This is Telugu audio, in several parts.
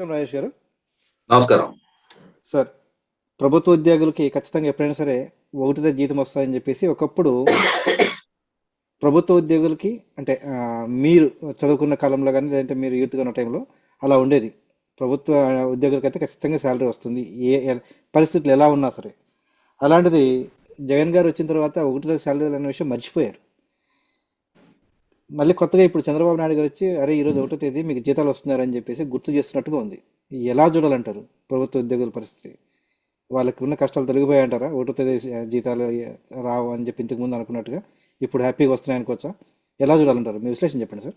నమస్కారం రాజేష్ గారు. నమస్కారం. సార్ ప్రభుత్వ ఉద్యోగులకి ఖచ్చితంగా ఎప్పుడైనా సరే ఒకటిదే జీతం వస్తుందని చెప్పేసి ఒకప్పుడు ప్రభుత్వ ఉద్యోగులకి అంటే మీరు చదువుకున్న కాలంలో కానీ లేదంటే మీరు యూత్గా ఉన్న టైంలో అలా ఉండేది. ప్రభుత్వ ఉద్యోగులకి అయితే ఖచ్చితంగా శాలరీ వస్తుంది. ఏ పరిస్థితులు ఎలా ఉన్నా సరే. అలాంటిది జగన్ గారు వచ్చిన తర్వాత ఒకటిదే శాలరీ అనే విషయం మర్చిపోయారు. మళ్ళీ కొత్తగా ఇప్పుడు చంద్రబాబు నాయుడు గారు వచ్చి అరే ఈరోజు ఒకటో తేదీ మీకు జీతాలు వస్తున్నారని చెప్పేసి గుర్తు చేస్తున్నట్టుగా ఉంది. ఎలా చూడాలంటారు ప్రభుత్వ ఉద్యోగుల పరిస్థితి? వాళ్ళకి ఉన్న కష్టాలు తొలగిపోయాయంటారా ఒకటో తేదీ జీతాలు రావు అని చెప్పి ఇంతకు ముందు అనుకున్నట్టుగా ఇప్పుడు హ్యాపీగా వస్తున్నాయి అనుకోవచ్చా? ఎలా చూడాలంటారు? మీ విశ్లేషణ చెప్పండి సార్.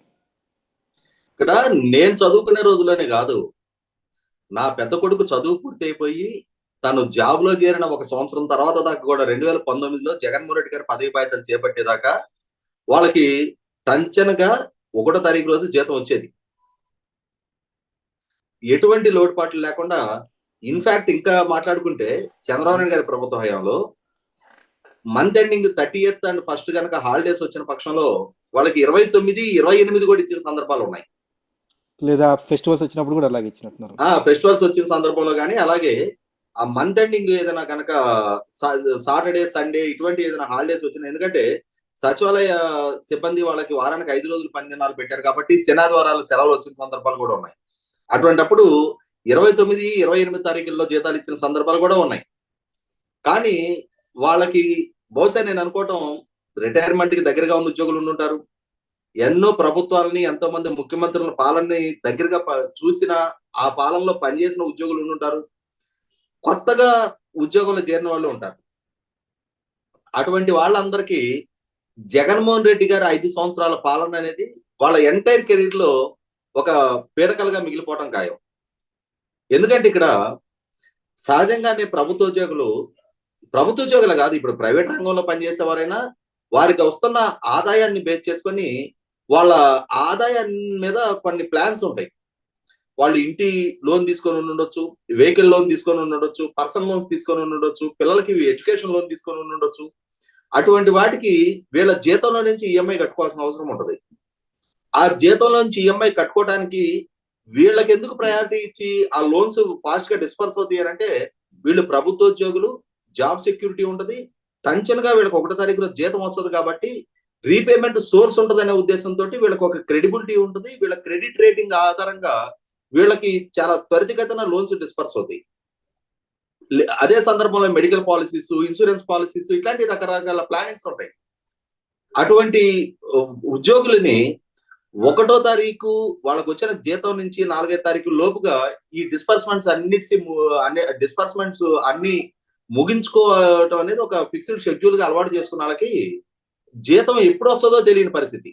ఇక్కడ నేను చదువుకునే రోజులోనే కాదు. నా పెద్ద కొడుకు చదువు పూర్తి అయిపోయి తను జాబ్లో చేరిన ఒక సంవత్సరం తర్వాత దాకా కూడా రెండు వేల పంతొమ్మిదిలో జగన్మోహన్ రెడ్డి గారు పదవి బాధ్యతలు చేపట్టేదాకా వాళ్ళకి టంచనగా ఒకటో తారీఖు రోజు జీతం వచ్చేది. ఎటువంటి లోటుపాట్లు లేకుండా ఇన్ఫాక్ట్ ఇంకా మాట్లాడుకుంటే చంద్రబాబు నాయుడు గారి ప్రభుత్వ హయాంలో month ending thirty eighth and first కనుక హాలిడేస్ వచ్చిన పక్షంలో వాళ్ళకి ఇరవై తొమ్మిది ఇరవై ఎనిమిది కూడా ఇచ్చిన సందర్భాలు ఉన్నాయి. లేదా ఫెస్టివల్స్ వచ్చినప్పుడు కూడా అలాగే ఇచ్చినట్టున్నారు. ఆ ఫెస్టివల్స్ వచ్చిన సందర్భంలో కానీ అలాగే ఆ మంత్ ఎండింగ్ ఏదైనా కనుక సాటర్డే సండే ఇటువంటి ఏదైనా హాలిడేస్ వచ్చిన ఎందుకంటే సచివాలయ సిబ్బంది వాళ్ళకి వారానికి ఐదు రోజులు పని దినాలు పెట్టారు కాబట్టి శనాదివారాలు సెలవులు వచ్చిన సందర్భాలు కూడా ఉన్నాయి. అటువంటిప్పుడు ఇరవై తొమ్మిది ఇరవై ఎనిమిది తారీఖుల్లో జీతాలు ఇచ్చిన సందర్భాలు కూడా ఉన్నాయి. కానీ వాళ్ళకి బహుశా నేను అనుకోవటం రిటైర్మెంట్కి దగ్గరగా ఉన్న ఉద్యోగులు ఉండుంటారు. ఎన్నో ప్రభుత్వాలని ఎంతో మంది ముఖ్యమంత్రుల పాలనని దగ్గరగా ప- చూసిన ఆ పాలనలో పనిచేసిన ఉద్యోగులు ఉండుంటారు. కొత్తగా ఉద్యోగంలో చేరిన వాళ్ళు ఉంటారు. అటువంటి వాళ్ళందరికీ జగన్మోహన్ రెడ్డి గారు ఐదు సంవత్సరాల పాలన అనేది వాళ్ళ ఎంటైర్ కెరీర్లో ఒక పీడకలుగా మిగిలిపోవటం ఖాయం. ఎందుకంటే ఇక్కడ సహజంగానే ప్రభుత్వ ఉద్యోగులు ప్రభుత్వ ఉద్యోగులు కాదు ఇప్పుడు ప్రైవేట్ రంగంలో పనిచేసేవారైనా వారికి వస్తున్న ఆదాయాన్ని బేస్ చేసుకొని వాళ్ళ ఆదాయాన్ని మీద కొన్ని ప్లాన్స్ ఉంటాయి. వాళ్ళు ఇంటి లోన్ తీసుకొని ఉండొచ్చు వెహికల్ లోన్ తీసుకొని ఉండొచ్చు పర్సనల్ లోన్స్ తీసుకొని ఉండొచ్చు పిల్లలకి ఎడ్యుకేషన్ లోన్ తీసుకొని ఉండొచ్చు అటువంటి వాటికి వీళ్ళ జీతంలో నుంచి ఈఎంఐ కట్టుకోవాల్సిన అవసరం ఉంటుంది. ఆ జీతంలో నుంచి ఈఎంఐ కట్టుకోవడానికి వీళ్ళకి ఎందుకు ప్రయారిటీ ఇచ్చి ఆ లోన్స్ ఫాస్ట్గా డిస్పర్స్ అవుతాయి అంటే వీళ్ళు ప్రభుత్వ ఉద్యోగులు జాబ్ సెక్యూరిటీ ఉంటది. టెన్షన్గా వీళ్ళకి ఒకటో తారీఖులో జీతం వస్తుంది కాబట్టి రీపేమెంట్ సోర్స్ ఉంటదనే ఉద్దేశంతో వీళ్ళకి ఒక క్రెడిబిలిటీ ఉంటుంది. వీళ్ళ క్రెడిట్ రేటింగ్ ఆధారంగా వీళ్ళకి చాలా త్వరితగతిన లోన్స్ డిస్పర్స్ అవుతాయి. అదే సందర్భంలో మెడికల్ పాలసీస్ ఇన్సూరెన్స్ పాలసీస్ ఇట్లాంటి రకరకాల ప్లానింగ్స్ ఉంటాయి. అటువంటి ఉద్యోగులని ఒకటో తారీఖు వాళ్ళకు వచ్చిన జీతం నుంచి నాలుగైదు తారీఖు లోపుగా ఈ డిస్పర్స్మెంట్స్ అన్నిటి అన్ని డిస్పర్స్మెంట్స్ అన్ని ముగించుకోవటం అనేది ఒక ఫిక్స్డ్ షెడ్యూల్గా అలవాటు చేసుకున్న వాళ్ళకి జీతం ఎప్పుడు వస్తుందో తెలియని పరిస్థితి.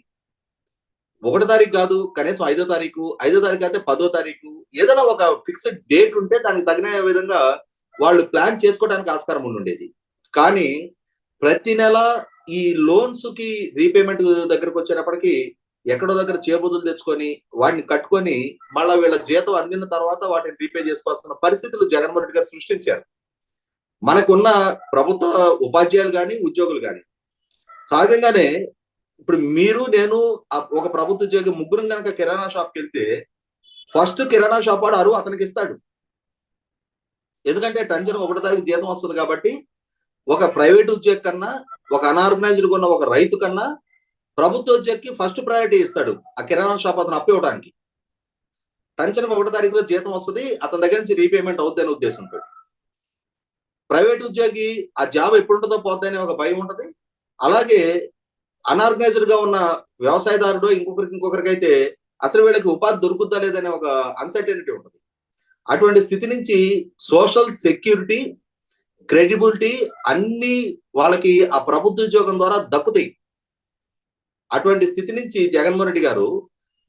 ఒకటో తారీఖు కాదు కనీసం ఐదో తారీఖు ఐదో తారీఖు అయితే పదో తారీఖు ఏదైనా ఒక ఫిక్స్డ్ డేట్ ఉంటే దానికి తగిన విధంగా వాళ్ళు ప్లాన్ చేసుకోవడానికి ఆస్కారం ఉండేది కానీ ప్రతి నెల ఈ లోన్స్కి రీపేమెంట్ దగ్గరకు వచ్చేటప్పటికి ఎక్కడో దగ్గర చేబుదులు తెచ్చుకొని వాటిని కట్టుకొని మళ్ళా వీళ్ళ జీతం అందిన తర్వాత వాటిని రీపే చేసుకోవాల్సిన పరిస్థితులు జగన్మోహన్ రెడ్డి గారు సృష్టించారు. మనకున్న ప్రభుత్వ ఉపాధ్యాయులు కానీ ఉద్యోగులు కానీ సహజంగానే ఇప్పుడు మీరు నేను ఒక ప్రభుత్వ ఉద్యోగి ముగ్గురం కనుక కిరాణా షాప్కి వెళ్తే ఫస్ట్ కిరాణా షాప్ వాడు అరువు అతనికి ఇస్తాడు. ఎందుకంటే టెన్షన్ ఒకటో తారీఖు జీతం వస్తుంది కాబట్టి ఒక ప్రైవేట్ ఉద్యోగి కన్నా ఒక అనార్గనైజ్డ్ ఉన్న ఒక రైతు కన్నా ప్రభుత్వ ఉద్యోగికి ఫస్ట్ ప్రయారిటీ ఇస్తాడు ఆ కిరాణా షాప్ అతను అప్పివ్వడానికి టంచన్ ఒకటో తారీఖులో జీతం వస్తుంది అతని దగ్గర నుంచి రీపేమెంట్ అవుద్ది అనే ఉద్దేశంతో. ప్రైవేట్ ఉద్యోగి ఆ జాబ్ ఎప్పుడు ఉంటుందో పోద్ది అనే ఒక భయం ఉంటది. అలాగే అనార్గనైజ్డ్గా ఉన్న వ్యవసాయదారుడు ఇంకొకరికి ఇంకొకరికైతే అసలు వీళ్ళకి ఉపాధి దొరుకుద్దా లేదనే ఒక అన్సర్టనిటీ ఉంటుంది. అటువంటి స్థితి నుంచి సోషల్ సెక్యూరిటీ క్రెడిబిలిటీ అన్ని వాళ్ళకి ఆ ప్రభుత్వ ఉద్యోగం ద్వారా దక్కుతాయి. అటువంటి స్థితి నుంచి జగన్మోహన్ రెడ్డి గారు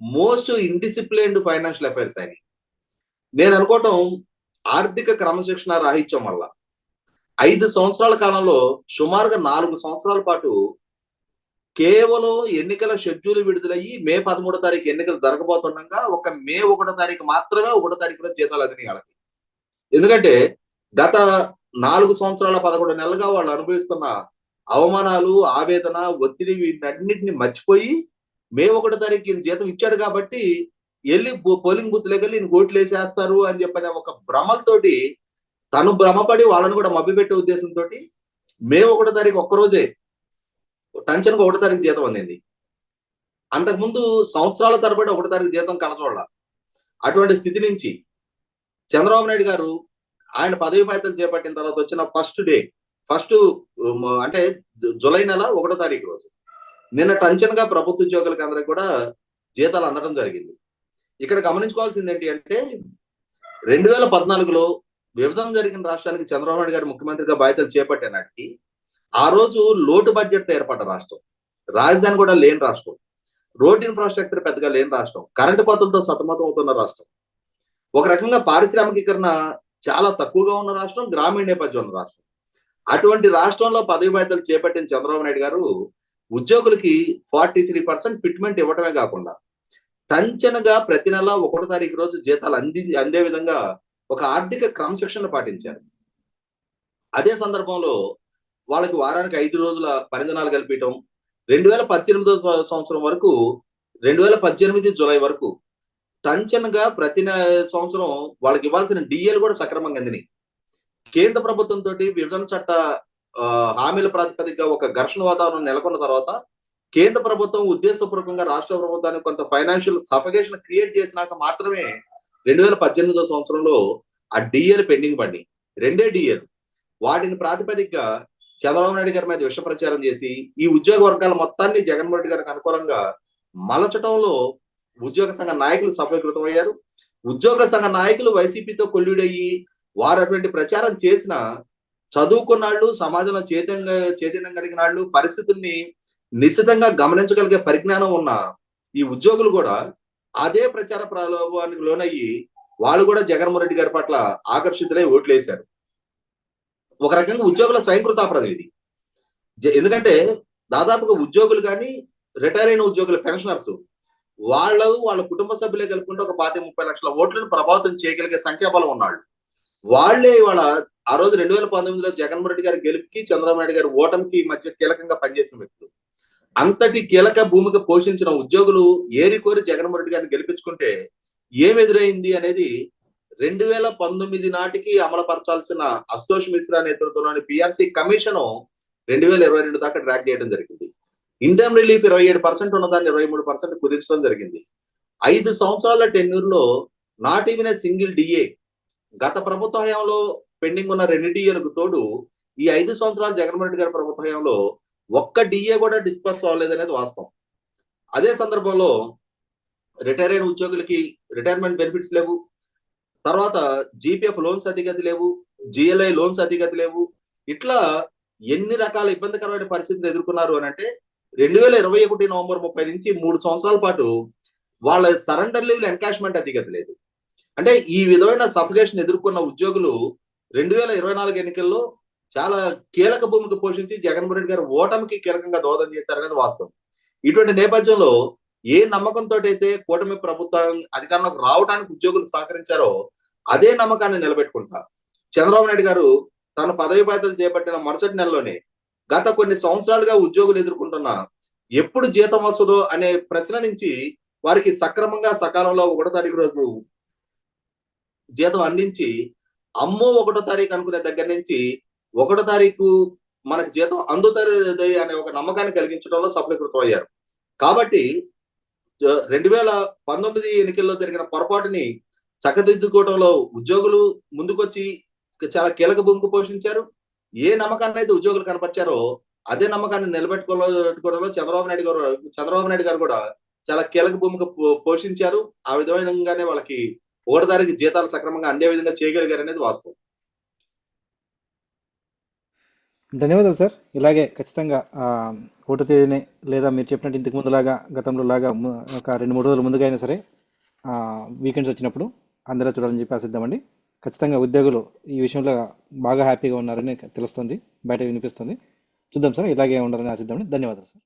మోస్ట్ ఇండిసిప్లిన్డ్ ఫైనాన్షియల్ అఫైర్స్ అని నేను అనుకోవటం ఆర్థిక క్రమశిక్షణ రాహిత్యం వల్ల. ఐదు సంవత్సరాల కాలంలో సుమారుగా నాలుగు సంవత్సరాల పాటు కేవలం ఎన్నికల షెడ్యూల్ విడుదలయ్యి మే పదమూడో తారీఖు ఎన్నికలు జరగబోతుండగా ఒక మే ఒకటో తారీఖు మాత్రమే ఒకటో తారీఖులో జీతాలు అందినాయి వాళ్ళకి. ఎందుకంటే గత నాలుగు సంవత్సరాల పదకొండు నెలలుగా వాళ్ళు అనుభవిస్తున్న అవమానాలు ఆవేదన ఒత్తిడి వీటన్నిటిని మర్చిపోయి మే ఒకటో తారీఖు ఈయన జీతం ఇచ్చాడు కాబట్టి వెళ్ళి పోలింగ్ బూత్ దగ్గర ఈయన ఓట్లు వేసేస్తారు అని చెప్పని ఒక భ్రమలతోటి తను భ్రమపడి వాళ్ళని కూడా మభ్యపెట్టే ఉద్దేశంతో మే ఒకటో తారీఖు ఒక్కరోజే టెన్షన్ ఒకటో తారీఖు జీతం అందింది. అంతకుముందు సంవత్సరాల తరబడి ఒకటో తారీఖు జీతం కనచోడ అటువంటి స్థితి నుంచి చంద్రబాబు నాయుడు గారు ఆయన పదవి బాధ్యతలు చేపట్టిన తర్వాత వచ్చిన ఫస్ట్ డే ఫస్ట్ అంటే జులై జూలై నెల ఒకటో తారీఖు రోజు. నిన్న టెన్షన్గా ప్రభుత్వ ఉద్యోగులకు అందరికి కూడా జీతాలు అందడం జరిగింది. ఇక్కడ గమనించుకోవాల్సింది ఏంటి అంటే రెండు వేల పద్నాలుగులో విభజన జరిగిన రాష్ట్రానికి చంద్రబాబు నాయుడు గారు ముఖ్యమంత్రిగా బాధ్యతలు చేపట్టే నాటికి ఆ రోజు లోటు బడ్జెట్తో ఏర్పడ్డ రాష్ట్రం. రాజధాని కూడా లేని రాష్ట్రం. రోడ్ ఇన్ఫ్రాస్ట్రక్చర్ పెద్దగా లేని రాష్ట్రం. కరెంటు కోతలతో సతమతం అవుతున్న రాష్ట్రం. ఒక రకంగా పారిశ్రామికీకరణ చాలా తక్కువగా ఉన్న రాష్ట్రం గ్రామీణ నేపథ్యం ఉన్న రాష్ట్రం. అటువంటి రాష్ట్రంలో పదవి బాధ్యతలు చేపట్టిన చంద్రబాబు నాయుడు గారు ఉద్యోగులకి ఫార్టీ త్రీ పర్సెంట్ ఫిట్మెంట్ ఇవ్వటమే కాకుండా టంచనగా ప్రతి నెల ఒకటో తారీఖు రోజు జీతాలు అంది అందే విధంగా ఒక ఆర్థిక క్రమశిక్షణ పాటించారు. అదే సందర్భంలో వాళ్ళకి వారానికి ఐదు రోజుల పనిదినాలు కల్పించడం రెండు వేల పద్దెనిమిదో సంవత్సరం వరకు రెండు వేల పద్దెనిమిది జూలై వరకు టంచన్గా ప్రతి సంవత్సరం వాళ్ళకి ఇవ్వాల్సిన డిఏలు కూడా సక్రమంగా అందినాయి. కేంద్ర ప్రభుత్వం తోటి విభజన చట్ట ఆ, హామీల ప్రాతిపదికగా ఒక ఘర్షణ వాతావరణం నెలకొన్న తర్వాత కేంద్ర ప్రభుత్వం ఉద్దేశపూర్వకంగా రాష్ట్ర ప్రభుత్వానికి కొంత ఫైనాన్షియల్ సఫకేషన్ క్రియేట్ చేసినాక మాత్రమే రెండు వేల పద్దెనిమిదో సంవత్సరంలో ఆ డిఏలు పెండింగ్ పడి రెండే డిఏలు. వాటిని ప్రాతిపదికగా చంద్రబాబు నాయుడు గారి మీద విష ప్రచారం చేసి ఈ ఉద్యోగ వర్గాల మొత్తాన్ని జగన్మోహన్ రెడ్డి గారికి అనుకూలంగా మలచటంలో ఉద్యోగ సంఘ నాయకులు సఫలీకృతం అయ్యారు. ఉద్యోగ సంఘ నాయకులు వైసీపీతో కొల్లుడయ్యి వారు అటువంటి ప్రచారం చేసిన చదువుకున్నాళ్ళు సమాజంలో చైతన్య చైతన్యం కలిగిన వాళ్ళు పరిస్థితుల్ని నిశ్చితంగా గమనించగలిగే పరిజ్ఞానం ఉన్న ఈ ఉద్యోగులు కూడా అదే ప్రచార ప్రలోభానికి లోనయ్యి వాళ్ళు కూడా జగన్మోహన్ రెడ్డి గారి పట్ల ఆకర్షితులై ఓట్లు వేశారు ఒక రకంగా ఉద్యోగుల స్వయంకృతాపరాధం ఇది. ఎందుకంటే దాదాపుగా ఉద్యోగులు కానీ రిటైర్ అయిన ఉద్యోగులు పెన్షనర్స్ వాళ్ళు వాళ్ళ కుటుంబ సభ్యులే కలుపుకుంటే ఒక పాతి ముప్పై లక్షల ఓట్లను ప్రభావితం చేయగలిగే సంఖ్యాబలం ఉన్నాళ్ళు. వాళ్ళే ఇవాళ ఆ రోజు రెండు వేల పంతొమ్మిదిలో జగన్మోహన్ రెడ్డి గారి గెలుపుకి చంద్రబాబు నాయుడు గారి ఓటమికి మధ్య కీలకంగా పనిచేసిన వ్యక్తులు. అంతటి కీలక భూమిక పోషించిన ఉద్యోగులు ఏరి కోరి జగన్మోహన్ రెడ్డి గారిని గెలిపించుకుంటే ఏం ఎదురైంది అనేది రెండు వేల పంతొమ్మిది నాటికి అమలుపరచాల్సిన అశోష్ మిశ్రా నేతృత్వంలోని పిఆర్సీ కమిషన్ రెండు వేల ఇరవై రెండు దాకా ట్రాక్ చేయడం జరిగింది. ఇంటర్మ్ రిలీఫ్ ఇరవై ఏడు పర్సెంట్ ఉన్నదాన్ని ఇరవై మూడు పర్సెంట్ కుదించడం జరిగింది. ఐదు సంవత్సరాల టెన్యూర్లో not even a single DA గత ప్రభుత్వ హయాంలో పెండింగ్ ఉన్న రెండు డిఏలకు తోడు ఈ ఐదు సంవత్సరాలు జగన్మోహన్ రెడ్డి గారి ప్రభుత్వ హయాంలో ఒక్క డిఏ కూడా డిస్పర్స్ అవ్వలేదు అనేది వాస్తవం. అదే సందర్భంలో రిటైర్ అయిన ఉద్యోగులకి రిటైర్మెంట్ బెనిఫిట్స్ లేవు. తర్వాత జీపీఎఫ్ లోన్స్ అధిగతి లేవు జిఎల్ఐ లోన్స్ అధిగతి లేవు. ఇట్లా ఎన్ని రకాల ఇబ్బందికరమైన పరిస్థితులు ఎదుర్కొన్నారు అని అంటే రెండు వేల ఇరవై ఒకటి నవంబర్ ముప్పై నుంచి మూడు సంవత్సరాల పాటు వాళ్ళ సరెండర్ లీవ్ ఎన్కాష్మెంట్ అధిగతి లేదు. అంటే ఈ విధమైన సఫికేషన్ ఎదుర్కొన్న ఉద్యోగులు రెండు వేల ఇరవై నాలుగు ఎన్నికల్లో చాలా కీలక భూమిక పోషించి జగన్మోహన్ రెడ్డి గారు ఓటమికి కీలకంగా దోహదం చేశారనేది వాస్తవం. ఇటువంటి నేపథ్యంలో ఏ నమ్మకంతో అయితే కూటమి ప్రభుత్వం అధికారంలోకి రావడానికి ఉద్యోగులు సహకరించారో అదే నమ్మకాన్ని నిలబెట్టుకుంటారు. చంద్రబాబు నాయుడు గారు తన పదవి బాధ్యతలు చేపట్టిన మరుసటి నెలలోనే గత కొన్ని సంవత్సరాలుగా ఉద్యోగులు ఎదుర్కొంటున్న ఎప్పుడు జీతం వస్తుందో అనే ప్రశ్న నుంచి వారికి సక్రమంగా సకాలంలో ఒకటో తారీఖు రోజు జీతం అందించి అమ్మో ఒకటో తారీఖు అనుకునే దగ్గర నుంచి ఒకటో తారీఖు మనకు జీతం అందుతుంది అనే ఒక నమ్మకాన్ని కలిగించడంలో సఫలీకృతం అయ్యారు కాబట్టి రెండు వేల పంతొమ్మిది ఎన్నికల్లో జరిగిన పొరపాటుని చక్కదిద్దుకోవడంలో ఉద్యోగులు ముందుకొచ్చి చాలా కీలక భూమికి పోషించారు. ఏ నమ్మకాన్ని అయితే ఉద్యోగులు కనపరిచారో అదే నమ్మకాన్ని నిలబెట్టుకోవడంలో చంద్రబాబు నాయుడు గారు చంద్రబాబు నాయుడు గారు కూడా చాలా కీలక భూమిక పో- పోషించారు. ఆ విధమైనగానే వాళ్ళకి ఓటదారికి జీతాలు సక్రమంగా అందే విధంగా చేయగలిగారు అనేది వాస్తవం. ధన్యవాదాలు సార్. ఇలాగే ఖచ్చితంగా ఓటు ఒకటో తేదీనే లేదా మీరు చెప్పినట్టు ఇంతకు ముందులాగా గతంలో లాగా ఒక రెండు మూడు రోజుల ముందుగా అయినా సరే వీకెండ్స్ వచ్చినప్పుడు అందరూ చూడాలని చెప్పి ఆశిద్దామండి. ఖచ్చితంగా ఉద్యోగులు ఈ విషయంలో బాగా హ్యాపీగా ఉన్నారని తెలుస్తుంది బయట వినిపిస్తుంది. చూద్దాం సార్. ఇలాగే ఉండాలని ఆశిద్దామండి. ధన్యవాదాలు సార్.